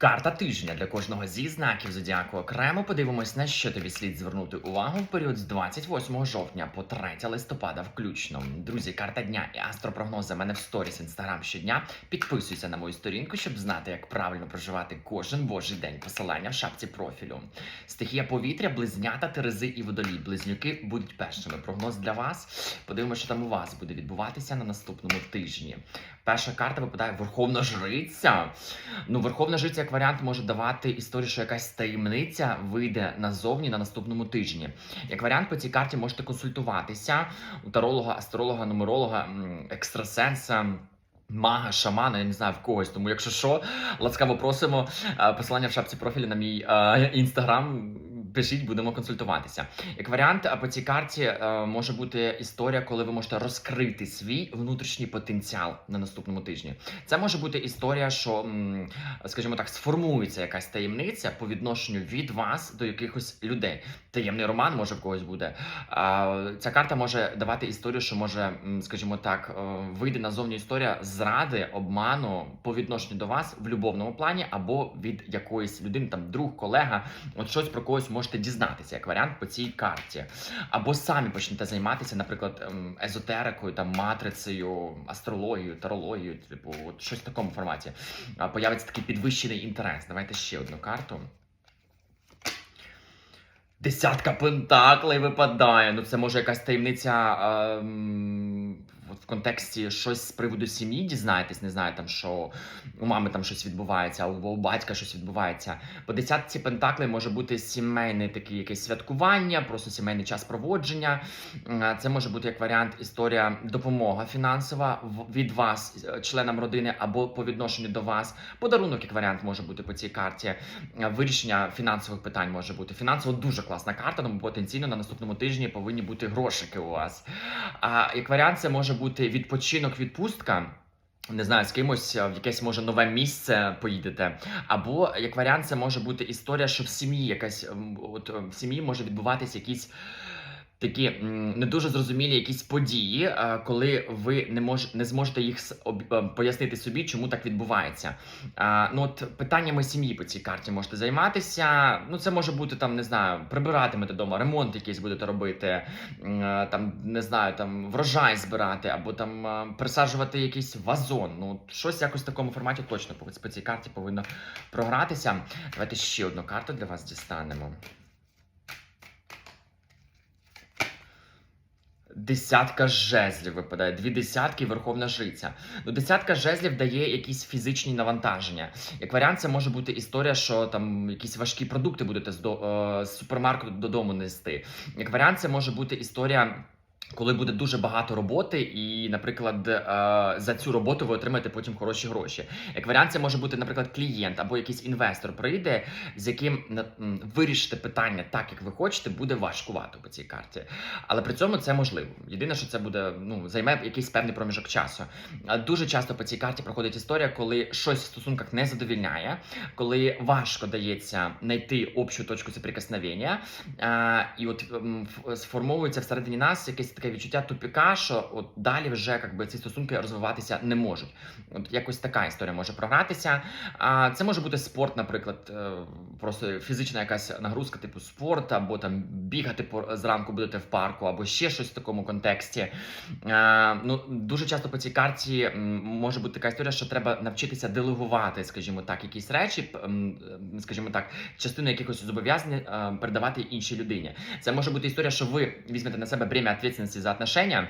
Карта тижня для кожного зі знаків зодіаку окремо подивимось, на що тобі слід звернути увагу в період з 28 жовтня по 3 листопада включно. Друзі, карта дня і астропрогнози мене в сторіс інстаграм щодня. Підписуйся на мою сторінку, щоб знати, як правильно проживати кожен божий день. Посилання в шапці профілю. Стихія повітря, близнята, терези і водолій. Близнюки будуть першими. Прогноз для вас. Подивимося, що там у вас буде відбуватися на наступному тижні. Перша карта випадає Верховна Жриця. Ну, Верховна Жриця як варіант може давати історію, що якась таємниця вийде назовні на наступному тижні. Як варіант по цій карті можете консультуватися у таролога, астролога, нумеролога, екстрасенса. Мага, шамана, я не знаю в когось. Тому, якщо що, ласкаво просимо е, посилання в шапці профілю на мій е, інстаграм. Пишіть, будемо консультуватися. Як варіант, а по цій карті е, може бути історія, коли ви можете розкрити свій внутрішній потенціал на наступному тижні. Це може бути історія, що, скажімо так, сформується якась таємниця по відношенню від вас до якихось людей. Таємний роман може в когось буде. Ця карта може давати історію, що може, скажімо так, е, вийде назовні історія зради, обману по відношенню до вас в любовному плані, або від якоїсь людини, там друг, колега, от щось про когось можете дізнатися, як варіант по цій карті. Або самі почнете займатися, наприклад, ем, езотерикою, там матрицею, астрологією, тарологією, типу, от щось в такому форматі. Появиться такий підвищений інтерес. Давайте ще одну карту. Десятка пентаклей випадає. Ну, це може якась таємниця от в контексті щось з приводу сім'ї дізнаєтесь, не знаю, там що у мами там щось відбувається, або у батька щось відбувається. По десятці пентаклей може бути сімейне таке якесь святкування, просто сімейний час проводження. Це може бути як варіант історія допомога фінансова від вас, е, членам родини, або по відношенню до вас. Подарунок як варіант може бути по цій карті. Е, Вирішення фінансових питань може бути. Фінансово дуже класна карта, тому потенційно на наступному тижні повинні бути грошики у вас. А як варіант, це може бути відпочинок, відпустка. Не знаю, з кимось е, в якесь може нове місце поїдете. Або як варіант, це може бути історія, що в сім'ї якась от е, в сім'ї може відбуватися якісь. Такі не дуже зрозумілі якісь події, е, коли ви не мож, не зможете їх е, пояснити собі, чому так відбувається. Ну от питаннями сім'ї по цій карті можете займатися. Ну, це може бути там, не знаю, прибиратимете вдома, ремонт якийсь будете робити, е, там не знаю, там врожай збирати, або там е, присаджувати якийсь вазон. Ну, щось якось в такому форматі точно по цій карті повинно програтися. Давайте ще одну карту для вас дістанемо. Десятка жезлів випадає, дві десятки верховна жриця. Ну, десятка жезлів дає якісь фізичні навантаження. Як варіант, це може бути історія, що там якісь важкі продукти будете з, до, е, з супермаркету додому нести. Як варіант, це може бути історія. Коли буде дуже багато роботи, і, наприклад, е, за цю роботу ви отримаєте потім хороші гроші. Як варіант, це може бути, наприклад, клієнт або якийсь інвестор прийде, з яким вирішити питання так, як ви хочете, буде важкувато по цій карті. Але при цьому це можливо. Єдине, що це буде ну займе якийсь певний проміжок часу. Дуже часто по цій карті проходить історія, коли щось в стосунках не задовільняє, коли важко дається знайти общу точку соприкосновення, і от сформовується всередині нас якесь таке відчуття тупіка, що от далі вже якби ці стосунки розвиватися не можуть. От якось така історія може програтися. А це може бути спорт, наприклад, е, просто фізична якась нагрузка, типу спорт, або там бігати по зранку будете в парку, або ще щось в такому контексті. Е, ну дуже часто по цій карті може бути така історія, що треба навчитися делегувати, скажімо так, якісь речі, м, скажімо так, частину якихось зобов'язань е, передавати іншій людині. Це може бути історія, що ви візьмете на себе бремя відповідальності за отношення.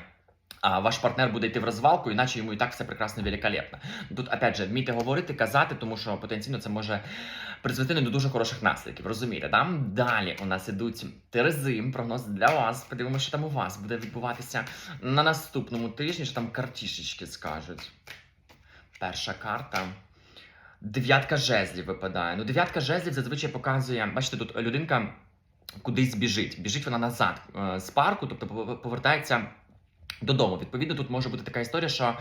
А ваш партнер буде йти в розвалку, іначе йому і так все прекрасно великолепно. Тут, опять же, вмійте говорити, казати, тому що потенційно це може призвести до дуже хороших наслідків. Розумієте, там далі у нас ідуть терези, прогноз для вас. Подивимося, що там у вас буде відбуватися на наступному тижні, що там картішечки скажуть. Перша карта. Дев'ятка жезлів випадає. Ну, дев'ятка жезлів зазвичай показує, бачите, тут людинка кудись біжить. Біжить вона назад е, з парку, тобто пов- повертається Додому, відповідно, тут може бути така історія, що,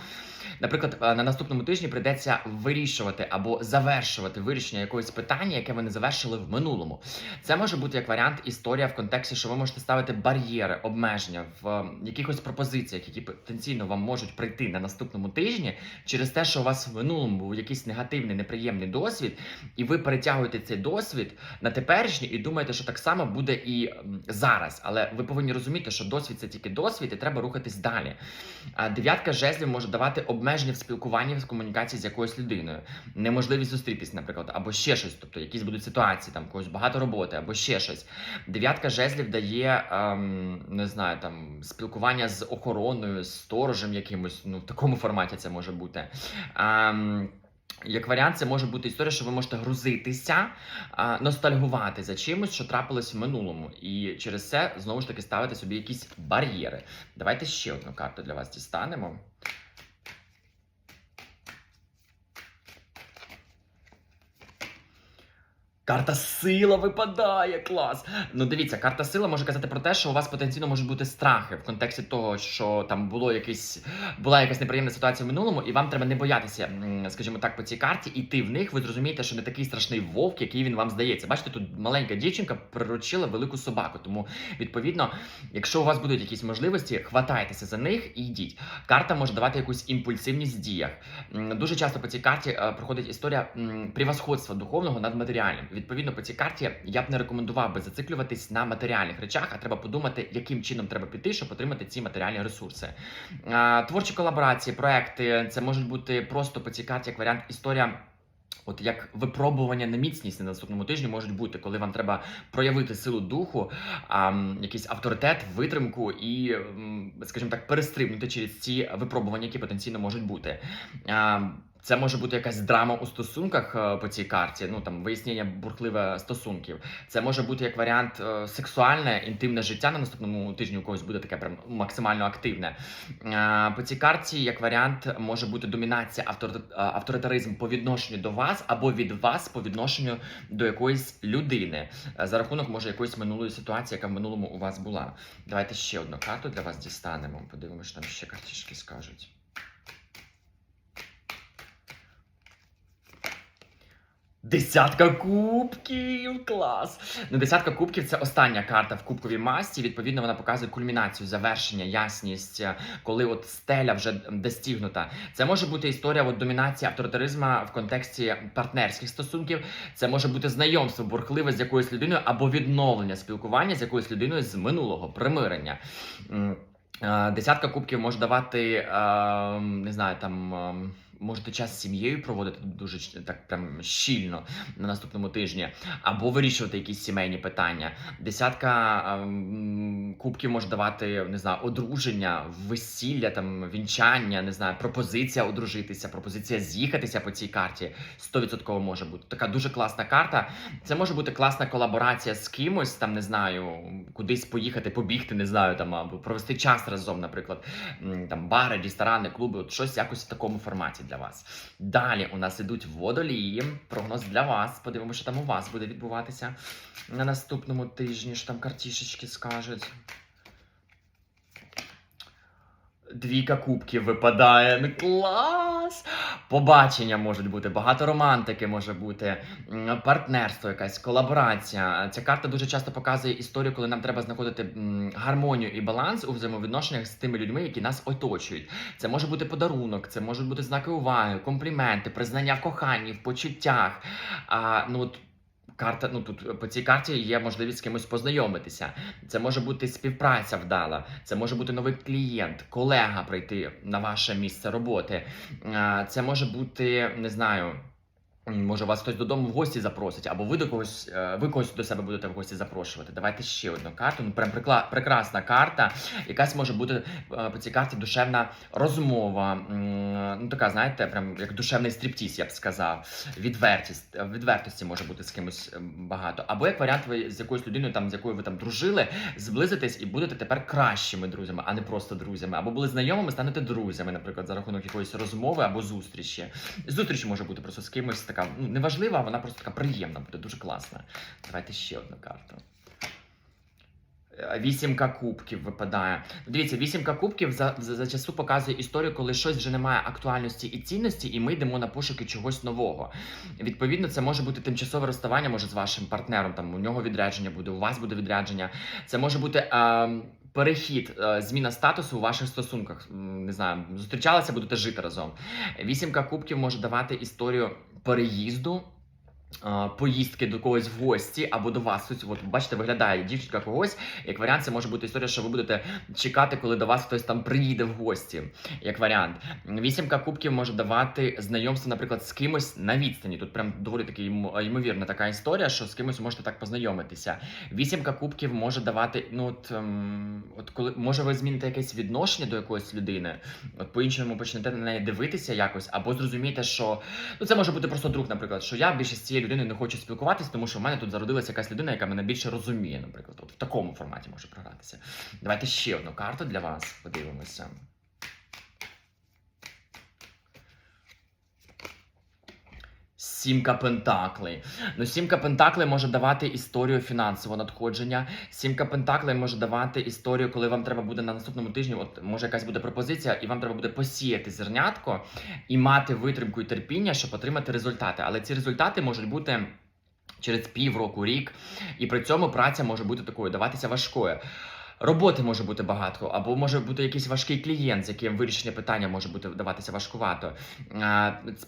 наприклад, е, на наступному тижні прийдеться вирішувати або завершувати вирішення якогось питання, яке ви не завершили в минулому. Це може бути як варіант історія в контексті, що ви можете ставити бар'єри, обмеження в е, якихось пропозиціях, які потенційно вам можуть прийти на наступному тижні, через те, що у вас в минулому був якийсь негативний, неприємний досвід, і ви перетягуєте цей досвід на теперішній і думаєте, що так само буде і зараз. Але ви повинні розуміти, що досвід це тільки досвід, і треба рухатись далі. Дев'ятка жезлів може давати обмеження в спілкуванні в комунікації з якоюсь людиною, неможливість зустрітись, наприклад, або ще щось, тобто якісь будуть ситуації, там когось багато роботи, або ще щось. Дев'ятка жезлів дає ем, не знаю, там спілкування з охороною, з сторожем якимось. Ну в такому форматі це може бути. Ем, як варіант, це може бути історія, що ви можете грузитися, ностальгувати за чимось, що трапилось в минулому, і через це знову ж таки ставити собі якісь бар'єри. Давайте ще одну карту для вас дістанемо. Карта сила випадає, клас. Ну дивіться, карта сила може казати про те, що у вас потенційно можуть бути страхи в контексті того, що там було якийсь була якась неприємна ситуація в минулому, і вам треба не боятися, скажімо так, по цій карті іти в них. Ви зрозумієте, що не такий страшний вовк, який він вам здається. Бачите, тут маленька дівчинка приручила велику собаку. Тому відповідно, якщо у вас будуть якісь можливості, хватайтеся за них і йдіть. Карта може давати якусь імпульсивність в діях. Дуже часто по цій карті е, проходить історія превосходства духовного над матеріальним. Відповідно, по цій карті я б не рекомендував би зациклюватись на матеріальних речах, а треба подумати, яким чином треба піти, щоб отримати ці матеріальні ресурси. Творчі колаборації, проекти це можуть бути просто по цій карті як варіант історія. От як випробування на міцність на наступному тижні можуть бути, коли вам треба проявити силу духу, а, якийсь авторитет, витримку і, скажімо так, перестрибнути через ці випробування, які потенційно можуть бути. А, це може бути якась драма у стосунках е, по цій карті, ну там вияснення бурхливе стосунків. Це може бути як варіант е, сексуальне, інтимне життя на наступному тижні. У когось буде таке прям максимально активне. Е, По цій карті, як варіант, може бути домінація, автор- авторитаризм по відношенню до вас або від вас по відношенню до якоїсь людини за рахунок може якоїсь минулої ситуації, яка в минулому у вас була. Давайте ще одну карту для вас дістанемо. Подивимося, що там ще картішки скажуть. Десятка кубків! Клас! Ну, десятка кубків це остання карта в кубковій масті. Відповідно, вона показує кульмінацію, завершення, ясність, е, коли от стеля вже достигнута. Це може бути історія от, домінації авторитаризму в контексті партнерських стосунків. Це може бути знайомство бурхливе з якоюсь людиною або відновлення спілкування з якоюсь людиною з минулого примирення. Е, Десятка кубків може давати, е, не знаю, там. Можете час з сім'єю проводити дуже так прям щільно на наступному тижні, або вирішувати якісь сімейні питання. Десятка ем, кубків може давати не знаю, одруження, весілля, там вінчання, не знаю, пропозиція одружитися, пропозиція з'їхатися по цій карті. 100% може бути. Така дуже класна карта. Це може бути класна колаборація з кимось, там не знаю, кудись поїхати, побігти, не знаю, там або провести час разом, наприклад, там бари, ресторани, клуби, от щось якось в такому форматі для вас. Далі у нас йдуть водолії. Прогноз для вас. Подивимося, що там у вас буде відбуватися на наступному тижні. Що там картішечки скажуть. Двійка кубків випадає. Ну клас! Побачення можуть бути, багато романтики може бути, партнерство, якась колаборація. Ця карта дуже часто показує історію, коли нам треба знаходити гармонію і баланс у взаємовідношеннях з тими людьми, які нас оточують. Це може бути подарунок, це можуть бути знаки уваги, компліменти, признання в коханні, в почуттях. А, ну, от Карта, ну тут по цій карті є можливість з кимось познайомитися. Це може бути співпраця вдала, це може бути новий клієнт, колега прийти на ваше місце роботи. Це може бути, не знаю. Може, вас хтось додому в гості запросить, або ви до когось, е, ви когось до себе будете в гості запрошувати. Давайте ще одну карту. Ну, прям прекрасна карта. Якась може бути е, по цій карті душевна розмова. Ну, така, знаєте, прям як душевний стріптіз, я б сказав. Відвертість, е, відвертості може бути з кимось багато. Або як варіант, ви з якоюсь людиною, там з якою ви там дружили, зблизитесь і будете тепер кращими друзями, а не просто друзями. Або були знайомими, станете друзями, наприклад, за рахунок якоїсь розмови або зустрічі. Зустріч може бути просто з кимось така, ну неважлива, вона просто така приємна буде, дуже класна. Давайте ще одну карту. Е, Вісімка кубків випадає. Дивіться, вісімка кубків за, за, за часу показує історію, коли щось вже не має актуальності і цінності, і ми йдемо на пошуки чогось нового. Відповідно, це може бути тимчасове розставання, може з вашим партнером. Там у нього відрядження буде, у вас буде відрядження. Це може бути. Е, Перехід, е, зміна статусу у ваших стосунках. Не знаю, зустрічалися, будете жити разом. Вісімка кубків може давати історію переїзду, поїздки до когось в гості або до вас. Ось, От бачите, виглядає дівчинка когось. Як варіант, це може бути історія, що ви будете чекати, коли до вас хтось там приїде в гості. Як варіант, вісімка кубків може давати знайомство, наприклад, з кимось на відстані. Тут прям доволі таки ймовірна така історія, що з кимось можете так познайомитися. Вісімка кубків може давати, ну от, ем, от коли може ви зміните якесь відношення до якоїсь людини, от по-іншому почнете на неї дивитися якось, або зрозумієте, що ну це може бути просто друг, наприклад, що я більше з цією людиною не хочу спілкуватися, тому що в мене тут зародилася якась людина, яка мене більше розуміє, наприклад. От в такому форматі може програтися. Давайте ще одну карту для вас подивимося. Сімка Пентаклей. Ну, сімка Пентаклей може давати історію фінансового надходження. Сімка Пентаклей може давати історію, коли вам треба буде на наступному тижні. От може якась буде пропозиція, і вам треба буде посіяти зернятко і мати витримку і терпіння, щоб отримати результати. Але ці результати можуть бути. Через півроку, рік, і при цьому праця може бути такою, даватися важкою. Роботи може бути багато, або може бути якийсь важкий клієнт, з яким вирішення питання може бути даватися важкувато.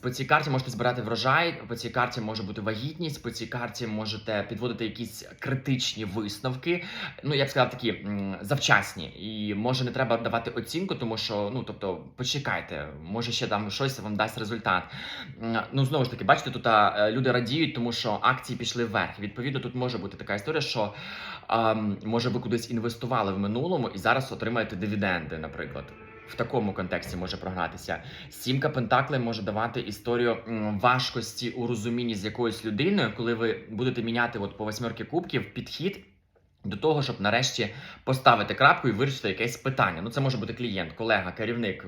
По цій карті можете збирати врожай, по цій карті може бути вагітність, по цій карті можете підводити якісь критичні висновки. Ну я б сказав, такі завчасні. І може не треба давати оцінку, тому що ну тобто почекайте, може ще там щось вам дасть результат. Ну знову ж таки, бачите, тут люди радіють, тому що акції пішли вверх. Відповідно, тут може бути така історія, що а, може ви кудись інвестували в минулому і зараз отримаєте дивіденди, наприклад. В такому контексті може програтися. Сімка Пентаклей може давати історію важкості у розумінні з якоюсь людиною, коли ви будете міняти от по восьмерки кубків підхід. До того, щоб нарешті поставити крапку і вирішити якесь питання. Ну, це може бути клієнт, колега, керівник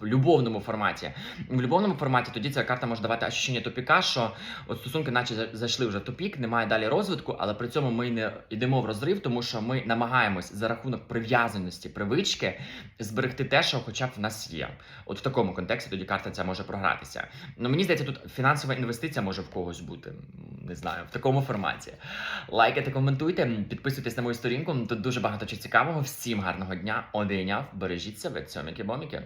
в любовному форматі. В любовному форматі тоді ця карта може давати ощущення тупіка, що от стосунки, наче зайшли вже в тупік, немає далі розвитку, але при цьому ми не йдемо в розрив, тому що ми намагаємось за рахунок прив'язаності, привички зберегти те, що хоча б в нас є. От в такому контексті тоді карта ця може програтися. Ну мені здається, тут фінансова інвестиція може в когось бути. Не знаю, в такому форматі. Лайкайте, коментуйте, підписуйтесь на мою сторінку. Тут дуже багато чого цікавого. Всім гарного дня, одиняв. Бережіть себе, цьоміки-боміки.